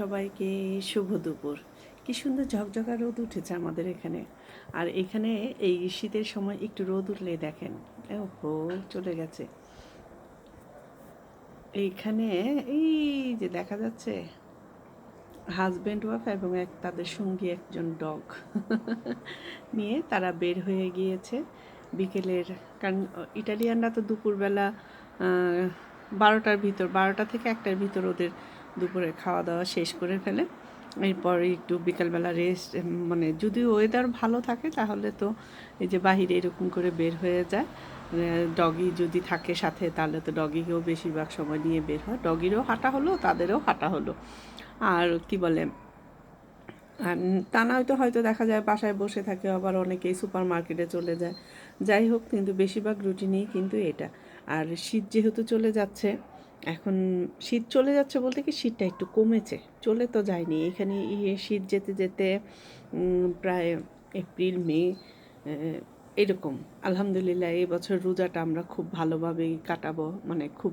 সবাইকে, শুভ দুপুর। কি সুন্দর ঝকঝকা রোদ উঠেছে আমাদের এখানে। আর এখানে এই শীতের সময় একটু রোদ উঠলে দেখেন ও চলে গেছে। এইখানে এই যে দেখা যাচ্ছে হাজব্যান্ড ওয়াইফ এবং এক তাদের সঙ্গী একজন ডগ নিয়ে তারা বের হয়ে গিয়েছে। বিকেলের, কারণ ইটালিয়ানরা তো দুপুরবেলা বারোটার ভিতর, বারোটা থেকে একটার ভিতর ওদের দুপুরে খাওয়া দাওয়া শেষ করে ফেলে। এরপর একটু বিকালবেলা রেস্ট মানে যদি ওয়েদার ভালো থাকে তাহলে তো এই যে বাহিরে এরকম করে বের হয়ে যায়। ডগি যদি থাকে সাথে তাহলে তো ডগিকেও বেশিরভাগ সময় নিয়ে বের হয়। ডগিরও হাঁটা হলো, তাদেরও হাঁটা হলো। আর কি বলে তা নয়তো হয়তো দেখা যায় বাসায় বসে থাকে, আবার অনেকেই সুপার মার্কেটে চলে যায়। যাই হোক, কিন্তু বেশিরভাগ রুটিনেই কিন্তু এটা। আর শীত যেহেতু চলে যাচ্ছে এখন শীত চলে যাচ্ছে বলতে কি শীতটা একটু কমেছে। চলে তো যায়নি। এখানে শীত যেতে যেতে প্রায় এপ্রিল, মে এরকম আলহামদুলিল্লাহ, এই বছর রোজাটা আমরা খুব ভালোভাবেই কাটাবো মানে খুব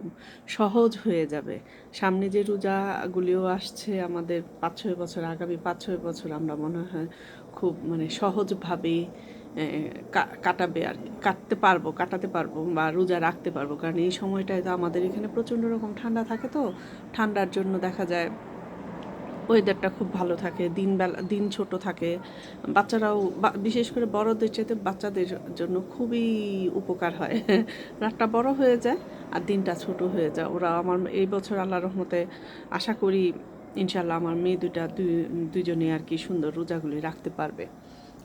সহজ হয়ে যাবে সামনে যে রোজাগুলিও আসছে, আমাদের পাঁচ ছয় বছর, আগামী পাঁচ ছয় বছর আমরা মনে হয় খুব মানে সহজভাবেই কাটাবে আর। কাটতে পারব, কাটাতে পারব বা রোজা রাখতে পারব কারণ এই সময়টায় তো আমাদের এখানে প্রচণ্ড রকম ঠান্ডা থাকে তো, ঠান্ডার জন্য দেখা যায় ওয়েদারটা খুব ভালো থাকে, দিনবেলা দিন ছোট থাকে। বাচ্চারাও বিশেষ করে বড়দের চাইতে বাচ্চাদের জন্য খুবই উপকার হয়। রাতটা বড় হয়ে যায় আর দিনটা ছোট হয়ে যায়। ওরা আমার এই বছর আল্লাহ রহমতে আশা করি ইনশাল্লাহ আমার মেয়ে দুটা দুই দুজনে আর কি সুন্দর রোজাগুলি রাখতে পারবে।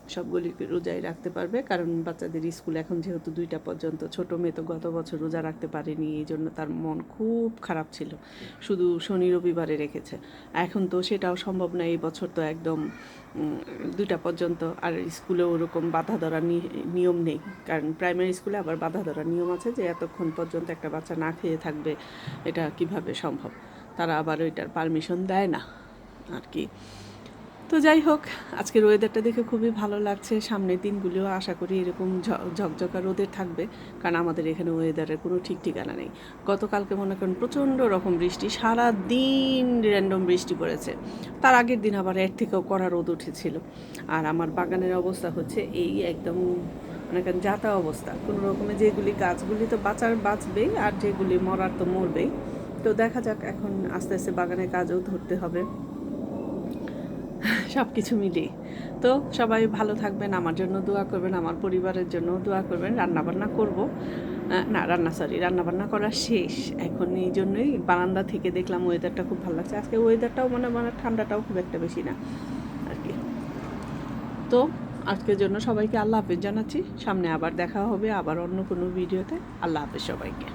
সবগুলিকে রোজাই রাখতে পারবে। কারণ বাচ্চাদের স্কুল এখন যেহেতু দুইটা পর্যন্ত, ছোট মেয়ে তো গত বছর রোজা রাখতে পারেনি, এই জন্য তার মন খুব খারাপ ছিল। শুধু শনি রবিবারে রেখেছে। এখন তো সেটাও সম্ভব না, এই বছর তো একদম দুইটা পর্যন্ত। আর স্কুলে ওরকম বাধা ধরা নি- নিয়ম নেই। কারণ প্রাইমারি স্কুলে আবার বাধা ধরা নিয়ম আছে যে, এতক্ষণ পর্যন্ত একটা বাচ্চা না খেয়ে থাকবে, এটা কীভাবে সম্ভব? তারা আবার ওইটার পারমিশন দেয় না, আর কি। তো যাই হোক, আজকের ওয়েদারটা দেখে খুবই ভালো লাগছে। সামনের দিনগুলিও আশা করি এরকম ঝকঝকা রোদের থাকবে, কারণ আমাদের এখানে ওয়েদারের কোনো ঠিক ঠিকানা নেই। গতকালকে মনে করেন প্রচণ্ড রকম বৃষ্টি সারা দিন র্যান্ডম বৃষ্টি পড়েছে। তার আগের দিন আবার এর থেকেও কড়া রোদ উঠেছিল। আর আমার বাগানের অবস্থা হচ্ছে এই একদম মনে করেন যাতা অবস্থা। কোনো রকমে যেগুলি গাছগুলি তো বাঁচার, বাঁচবেই, আর যেগুলি মরার তো মরবেই। তো দেখা যাক এখন আস্তে আস্তে বাগানের কাজও ধরতে হবে। সব কিছু মিলিয়ে। তো সবাই ভালো থাকবেন, আমার জন্য দোয়া করবেন, আমার পরিবারের জন্য দোয়া করবেন। রান্নাবান্না করব। না, রান্না সরি রান্নাবান্না করা শেষ। এখন এই জন্যই বারান্দা থেকে দেখলাম ওয়েদারটা খুব ভালো লাগছে। আজকে ওয়েদারটাও মানে মানে ঠান্ডাটাও খুব একটা বেশি না আর কি। তো আজকের জন্য সবাইকে আল্লাহ হাফেজ জানাচ্ছি। সামনে আবার দেখা হবে আবার অন্য কোনো ভিডিওতে আল্লাহ হাফেজ সবাইকে।